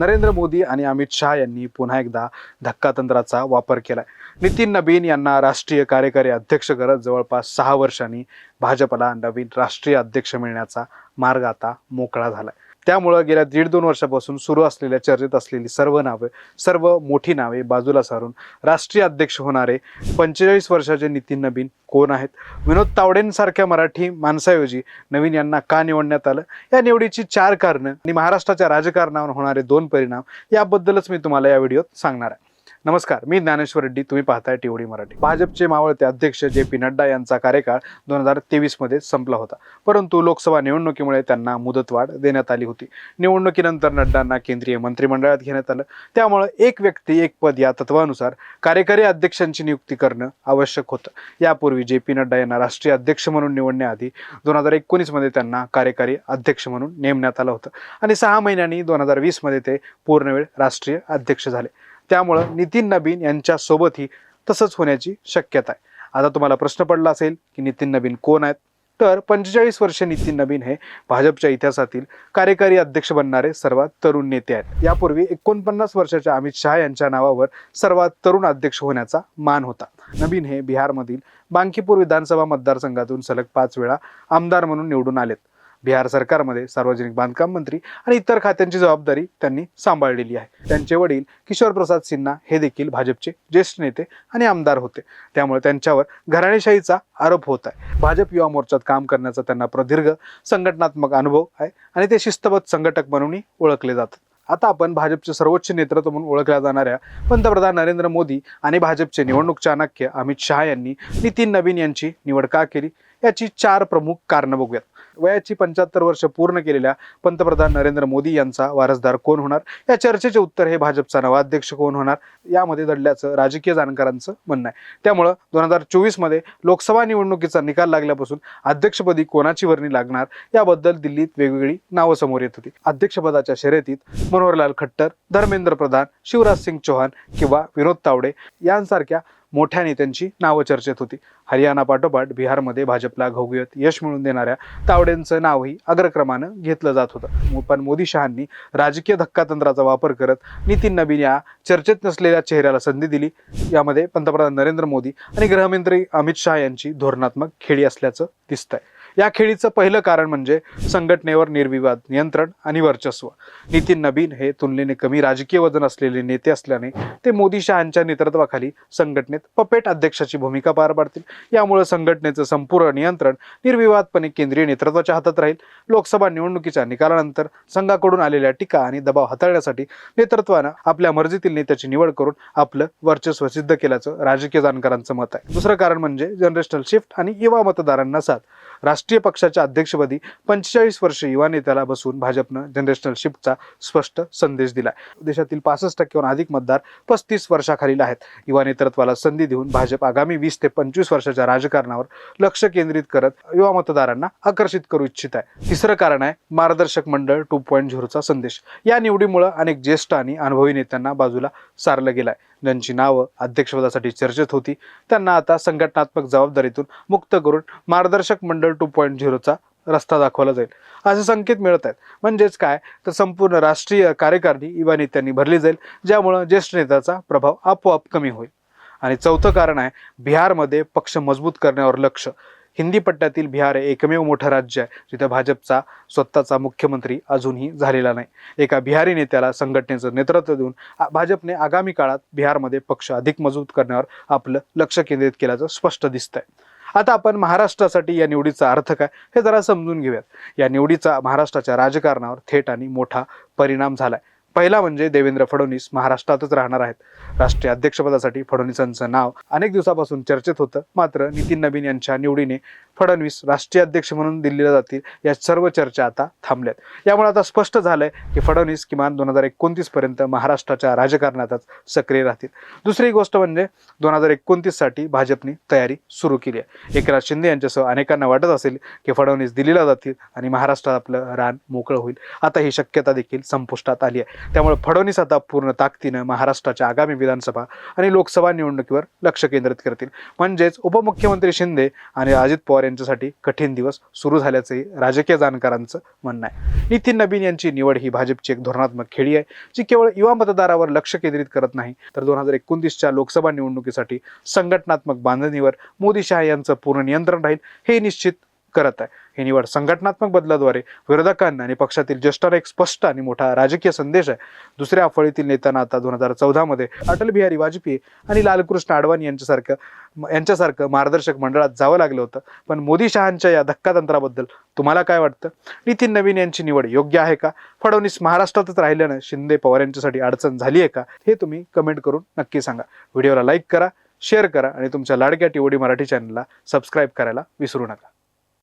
नरेंद्र मोदी आणि अमित शहा यांनी पुन्हा एकदा धक्कातंत्राचा वापर केलाय. नितीन नबीन यांना राष्ट्रीय कार्यकारी अध्यक्ष करत जवळपास सहा वर्षांनी भाजपला नवीन राष्ट्रीय अध्यक्ष मिळण्याचा मार्ग आता मोकळा झालाय. त्यामुळं गेल्या दीड दोन वर्षापासून सुरू असलेल्या चर्चेत असलेली सर्व नावे सर्व मोठी नावे बाजूला सारून राष्ट्रीय अध्यक्ष होणारे पंचेचाळीस वर्षाचे नितीन नवीन कोण आहेत? विनोद तावडेंसारख्या मराठी माणसाऐवजी नवीन यांना का निवडण्यात आलं? या निवडीची चार कारणं आणि महाराष्ट्राच्या राजकारणावर होणारे दोन परिणाम याबद्दलच मी तुम्हाला या व्हिडिओत सांगणार आहे. नमस्कार मी ज्ञानेश्वर रेड्डी तुम्ही पाहताय टीव्ही मराठी. भाजपचे मावळते अध्यक्ष जे पी नड्डा यांचा कार्यकाळ दोन हजार तेवीसमध्ये संपला होता. परंतु लोकसभा निवडणुकीमुळे त्यांना मुदतवाढ देण्यात आली होती. निवडणुकीनंतर नड्डांना केंद्रीय मंत्रिमंडळात घेण्यात आलं. त्यामुळे एक व्यक्ती एक पद या तत्वानुसार कार्यकारी अध्यक्षांची नियुक्ती करणं आवश्यक होतं. यापूर्वी जे पी नड्डा यांना राष्ट्रीय अध्यक्ष म्हणून निवडण्याआधी दोन हजार एकोणीसमध्ये त्यांना कार्यकारी अध्यक्ष म्हणून नेमण्यात आलं होतं. आणि सहा महिन्यांनी दोन हजार वीसमध्ये ते पूर्णवेळ राष्ट्रीय अध्यक्ष झाले. त्यामुळं नितीन नबीन यांच्यासोबतही तसंच होण्याची शक्यता आहे. आता तुम्हाला प्रश्न पडला असेल की नितीन नबीन कोण आहेत? तर पंचेचाळीस वर्षे नितीन नबीन हे भाजपच्या इतिहासातील कार्यकारी अध्यक्ष बनणारे सर्वात तरुण नेते आहेत. यापूर्वी एकोणपन्नास वर्षाच्या अमित शहा यांच्या नावावर सर्वात तरुण अध्यक्ष होण्याचा मान होता. नबीन हे बिहारमधील बांकीपूर विधानसभा मतदारसंघातून सलग पाच वेळा आमदार म्हणून निवडून आलेत. बिहार सरकारमध्ये सार्वजनिक बांधकाम मंत्री आणि इतर खात्यांची जबाबदारी त्यांनी सांभाळलेली आहे. त्यांचे वडील किशोर प्रसाद सिन्हा हे देखील भाजपचे ज्येष्ठ नेते आणि आमदार होते. त्यामुळे त्यांच्यावर घराणेशाहीचा आरोप होत आहे. भाजप युवा मोर्चात काम करण्याचा त्यांना प्रदीर्घ संघटनात्मक अनुभव आहे आणि ते शिस्तबद्ध संघटक म्हणूनही ओळखले जातात. आता आपण भाजपचे सर्वोच्च नेतृत्व म्हणून ओळखल्या जाणाऱ्या पंतप्रधान नरेंद्र मोदी आणि भाजपचे निवडणूक चाणक्य अमित शहा यांनी नितीन नवीन यांची निवड का केली? याची चार प्रमुख कारणं बघूयात. वयाची पंच्याहत्तर वर्ष पूर्ण केलेल्या पंतप्रधान नरेंद्र मोदी यांचा वारसदार कोण होणार? या चर्चेचे उत्तर हे भाजपचा नवा अध्यक्ष कोण होणार? यामध्ये दडल्याचं राजकीय जाणकारांचं म्हणणं आहे. त्यामुळं दोन हजार चोवीसमध्ये लोकसभा निवडणुकीचा निकाल लागल्यापासून अध्यक्षपदी कोणाची वर्णी लागणार? याबद्दल दिल्लीत वेगवेगळी नावं समोर येत होती. अध्यक्षपदाच्या शर्यतीत मनोहरलाल खट्टर धर्मेंद्र प्रधान शिवराज सिंग चौहान किंवा विनोद तावडे यांसारख्या मोठ्या नेत्यांची नावं चर्चेत होती. हरियाणा पाठोपाठ बिहारमध्ये भाजपला घवघवत यश मिळवून देणाऱ्या तावडेंचं नावही अग्रक्रमानं घेतलं जात होतं. पण मोदी शहांनी राजकीय धक्कातंत्राचा वापर करत नितीन नबीन या चर्चेत नसलेल्या चेहऱ्याला संधी दिली. यामध्ये पंतप्रधान नरेंद्र मोदी आणि गृहमंत्री अमित शहा यांची धोरणात्मक खेळी असल्याचं दिसतंय. या खेळीचं पहिलं कारण म्हणजे संघटनेवर निर्विवाद नियंत्रण आणि वर्चस्व. नितीन नबीन हे तुलनेने कमी राजकीय वजन असलेले नेते असल्याने ते मोदी शहांच्या नेतृत्वाखाली संघटनेत पपेट अध्यक्षाची भूमिका पार पाडतील. यामुळे संघटनेचं संपूर्ण नियंत्रण निर्विवादपणे केंद्रीय नेतृत्वाच्या हातात राहील. लोकसभा निवडणुकीच्या निकालानंतर संघाकडून आलेल्या टीका आणि दबाव हाताळण्यासाठी नेतृत्वानं आपल्या मर्जीतील नेत्याची निवड करून आपलं वर्चस्व सिद्ध केल्याचं राजकीय जाणकारांचं मत आहे. दुसरं कारण म्हणजे जनरेशनल शिफ्ट आणि युवा मतदारांना साथ. राष्ट्रीय पक्षाच्या अध्यक्षपदी पंचेचाळीस वर्ष युवा नेत्याला बसून भाजपनं जनरेशनल शिफ्टचा स्पष्ट संदेश दिला देशातील पासष्ट टक्क्यांहून अधिक मतदार पस्तीस वर्षाखालील आहेत. युवा नेतृत्वाला संधी देऊन भाजप आगामी वीस ते पंचवीस वर्षाच्या राजकारणावर लक्ष केंद्रित करत युवा मतदारांना आकर्षित करू इच्छित आहे. तिसरं कारण आहे मार्गदर्शक मंडळ टू पॉईंट झिरोचा संदेश. या निवडीमुळे अनेक ज्येष्ठ आणि अनुभवी नेत्यांना बाजूला सारलं गेलं आहे ज्यांची नावं अध्यक्षपदासाठी चर्चेत होती त्यांना आता संघटनात्मक जबाबदारीतून मुक्त करून मार्गदर्शक मंडळ टू पॉईंट झिरोचा रस्ता दाखवला जाईल. असे संकेत मिळत आहेत. म्हणजेच काय? तर संपूर्ण राष्ट्रीय कार्यकारिणी युवा त्यांनी भरली जाईल ज्यामुळं ज्येष्ठ नेत्याचा प्रभाव आपोआप कमी होईल. आणि चौथं कारण आहे बिहारमध्ये पक्ष मजबूत करण्यावर लक्ष. हिंदी पट्ट्यातील बिहार हे एकमेव मोठं राज्य आहे जिथे भाजपचा स्वतःचा मुख्यमंत्री अजूनही झालेला नाही. एका बिहारी नेत्याला संघटनेचं नेतृत्व देऊन भाजपने आगामी काळात बिहारमध्ये पक्ष अधिक मजबूत करण्यावर आपलं लक्ष केंद्रित केल्याचं स्पष्ट दिसतंय. आता आपण महाराष्ट्रासाठी या निवडीचा अर्थ काय हे जरा समजून घेऊयात. या निवडीचा महाराष्ट्राच्या राजकारणावर थेट आणि मोठा परिणाम झालाय. पहिला म्हणजे देवेंद्र फडणवीस महाराष्ट्रातच राहणार आहेत. राष्ट्रीय अध्यक्षपदासाठी फडणवीसांचं नाव अनेक दिवसापासून चर्चेत होतं. मात्र नितीन नवीन यांच्या निवडीने फडणवीस राष्ट्रीय अध्यक्ष म्हणून दिल्लीला जातील या सर्व चर्चा आता थांबल्यात. यामुळे आता स्पष्ट झालंय की फडणवीस किमान दोन हजार एकोणतीस पर्यंत महाराष्ट्राच्या राजकारणातच सक्रिय राहतील. दुसरी गोष्ट म्हणजे दोन हजार एकोणतीससाठी भाजपने तयारी सुरू केली आहे. एकनाथ शिंदे यांच्यासह अनेकांना वाटत असेल की फडणवीस दिल्लीला जातील आणि महाराष्ट्रात आपलं रान मोकळं होईल. आता ही शक्यता देखील संपुष्टात आली आहे. त्यामुळे फडणवीस आता पूर्ण ताकदीनं महाराष्ट्राच्या आगामी विधानसभा आणि लोकसभा निवडणुकीवर लक्ष केंद्रित करतील. म्हणजेच उपमुख्यमंत्री शिंदे आणि अजित पवार यांच्यासाठी कठीण दिवस सुरू झाल्याचंही राजकीय जाणकारांचं म्हणणं आहे. नितीन नवीन यांची निवड ही भाजपची एक धोरणात्मक खेळी आहे जी केवळ युवा मतदारावर लक्ष केंद्रित करत नाही तर दोन हजार एकोणतीसच्या लोकसभा निवडणुकीसाठी संघटनात्मक बांधणीवर मोदी शहा यांचं पूर्ण नियंत्रण राहील हे निश्चित करत आहे. ही निवड संघटनात्मक बदलाद्वारे विरोधकांना आणि पक्षातील ज्येष्ठांना एक स्पष्ट आणि मोठा राजकीय संदेश आहे. दुसऱ्या फळीतील नेत्यांना आता दोन हजार चौदामध्ये अटल बिहारी वाजपेयी आणि लालकृष्ण अडवाणी यांच्यासारखं यांच्यासारखं मार्गदर्शक मंडळात जावं लागलं होतं. पण मोदी शहांच्या या धक्कातंत्राबद्दल तुम्हाला काय वाटतं? नितीन नवीन यांची निवड योग्य आहे का? फडणवीस महाराष्ट्रातच राहिल्यानं शिंदे पवार यांच्यासाठी अडचण झाली आहे का? हे तुम्ही कमेंट करून नक्की सांगा. व्हिडिओला लाईक करा शेअर करा आणि तुमच्या लाडक्या टीओडी मराठी चॅनलला सबस्क्राईब करायला विसरू नका.